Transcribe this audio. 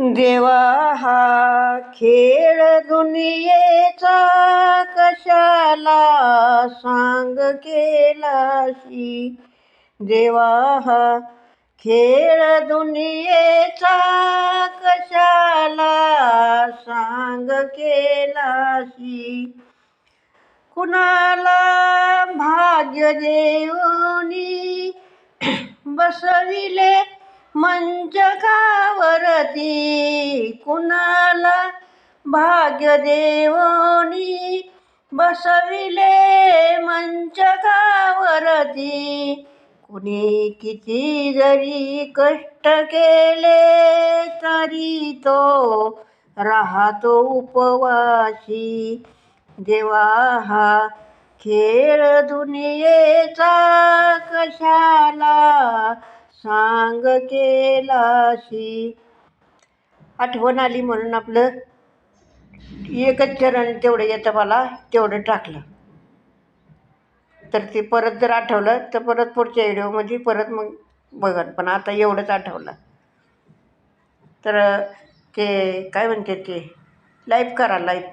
देवा हा खेळ दुनियेचा कशाला सांग केलाशी? देवा हा खेळ दुनियेचा कशाला सांग केलाशी? कुणाला भाग्य देऊनी बसविले मंचकावरती कुणाला भाग्य देऊनी बसविले मंचकावरती कुणी किती जरी कष्ट केले तरी तो राहतो उपवासी. देवा हा खेळ दुनियेचा कशा सांग केलाशी. आठवण आली म्हणून आपलं एकच चरण तेवढं येतं मला तेवढं टाकलं. तर ते परत जर आठवलं तर परत पुढच्या व्हिडिओमध्ये परत मग बघत पण आता एवढंच आठवलं. तर ते काय म्हणते ते? लाईफ करा लाईफ